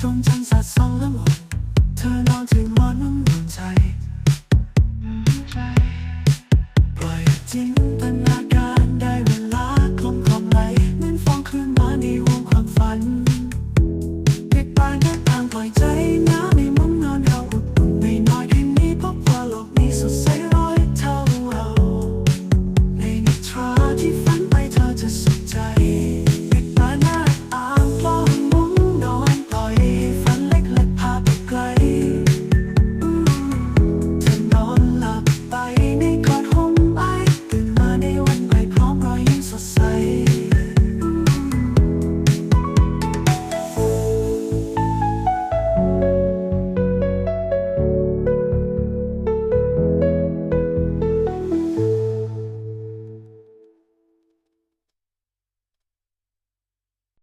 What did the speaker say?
좀 참.